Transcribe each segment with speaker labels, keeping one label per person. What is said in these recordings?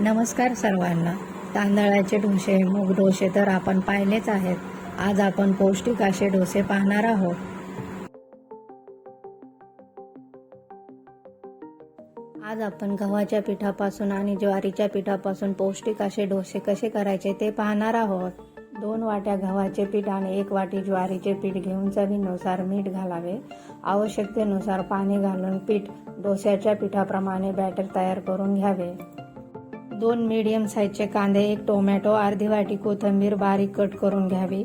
Speaker 1: नमस्कार सर्वांना. तांदळाचे डोसे मूग डोसे तर आपण पाहिलेच आहेत. आज आपण पौष्टिक असे डोसे पाहणार आहोत. आज आपण गव्हाच्या पिठापासून आणि ज्वारीच्या पिठापासून पौष्टिक असे डोसे कसे करायचे ते पाहणार आहोत. दोन वाट्या गव्हाचे पीठ आणि एक वाटी ज्वारीचे पीठ घेऊन चवीनुसार मीठ घालावे. आवश्यकतेनुसार पाणी घालून पीठ डोस्याच्या पिठाप्रमाणे बॅटर तयार करून घ्यावे. दोन मीडियम साईजचे कांदे एक टोमॅटो अर्धी वाटी कोथिंबीर बारीक कट करून घ्यावी.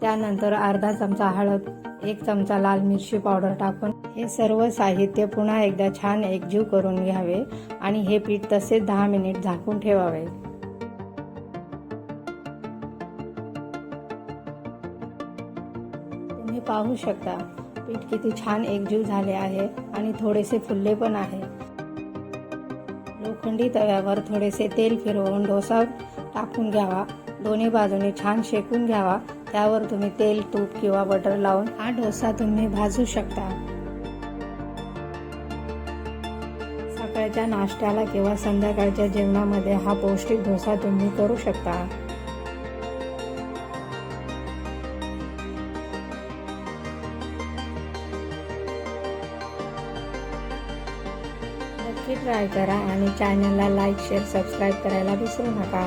Speaker 1: त्यानंतर अर्धा चमचा हळद एक चमचा लाल मिरची पावडर टाकून हे सर्व साहित्य पुन्हा एकदा छान एकजीव करून घ्यावे आणि हे पीठ तसेच दहा मिनिट झाकून ठेवावे. तुम्ही पाहू शकता पीठ किती छान एकजीव झाले आहे आणि थोडेसे फुलले पण आहे. लोखंडी तव्यावर थोडेसे तेल फिरवून डोसा टाकून घ्यावा. दोन्ही बाजूने छान शेकून घ्यावा. त्यावर तुम्ही तेल तूप किंवा बटर लावून हा डोसा तुम्ही भाजू शकता. सकाळच्या नाश्त्याला किंवा संध्याकाळच्या जेवणामध्ये हा पौष्टिक डोसा तुम्ही करू शकता. नक्की ट्राय करा आणि चॅनलला लाईक शेअर सबस्क्राईब करायला विसरू नका.